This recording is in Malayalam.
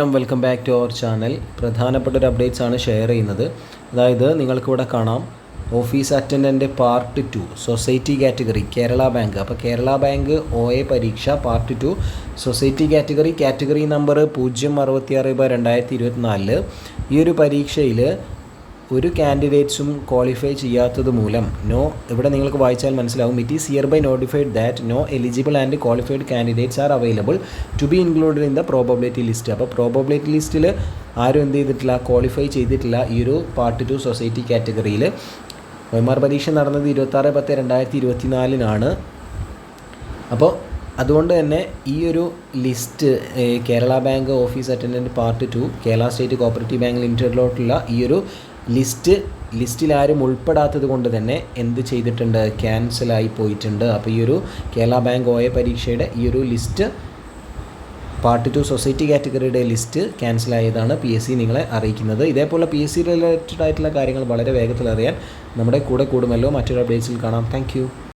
നമസ്കാരം welcome back to our channel പ്രധാനപ്പെട്ട ഒരു അപ്ഡേറ്റ്സ് ആണ് ഷെയർ ചെയ്യുന്നത്. അതായത് നിങ്ങൾക്കിവിടെ കാണാം. Office attendant part two society category Kerala bank അപ്പോൾ കേരള ബാങ്ക് ഒ എ പരീക്ഷ part two society category category number പൂജ്യം അറുപത്തിയാറ് ബൈ രണ്ടായിരത്തി ഇരുപത്തിനാലിൽ ഈ ഒരു പരീക്ഷയിൽ ഒരു കാൻഡിഡേറ്റ്സും ക്വാളിഫൈ ചെയ്യാത്തത് മൂലം നോ ഇവിടെ നിങ്ങൾക്ക് വായിച്ചാൽ മനസ്സിലാവും. It is hereby notified that no eligible and qualified candidates are available to be included in the probability list അപ്പോൾ പ്രോബബിലിറ്റി ലിസ്റ്റിൽ ആരും എന്ത് ചെയ്തിട്ടില്ല ക്വാളിഫൈ ചെയ്തിട്ടില്ല ഈ ഒരു പാർട്ട് ടു സൊസൈറ്റി കാറ്റഗറിയിൽ എം ആർ പരീക്ഷ നടന്നത് ഇരുപത്താറ് പത്ത് രണ്ടായിരത്തി ഇരുപത്തിനാലിനാണ് അപ്പോൾ അതുകൊണ്ട് തന്നെ ഈ ഒരു list Kerala bank office attendant part two Kerala state cooperative bank ലിമിറ്റഡിലോട്ടുള്ള ഈ ഒരു ലിസ്റ്റ് ലിസ്റ്റിൽ ആരും ഉൾപ്പെടാത്തത് കൊണ്ട് തന്നെ എന്ത് ചെയ്തിട്ടുണ്ട്? ക്യാൻസലായി പോയിട്ടുണ്ട്. അപ്പോൾ ഈ ഒരു കേരള ബാങ്ക് ഒ പരീക്ഷയുടെ ഈ ഒരു ലിസ്റ്റ് പാർട്ട് ടു സൊസൈറ്റി കാറ്റഗറിയുടെ ലിസ്റ്റ് ക്യാൻസൽ ആയതാണ് പി എസ് സി നിങ്ങളെ അറിയിക്കുന്നത്. ഇതേപോലെ പി എസ് സി റിലേറ്റഡ് ആയിട്ടുള്ള കാര്യങ്ങൾ വളരെ വേഗത്തിൽ അറിയാൻ നമ്മുടെ കൂടെ കൂടുമല്ലോ. മറ്റൊരു അപ്ഡേറ്റ്സിൽ കാണാം. താങ്ക്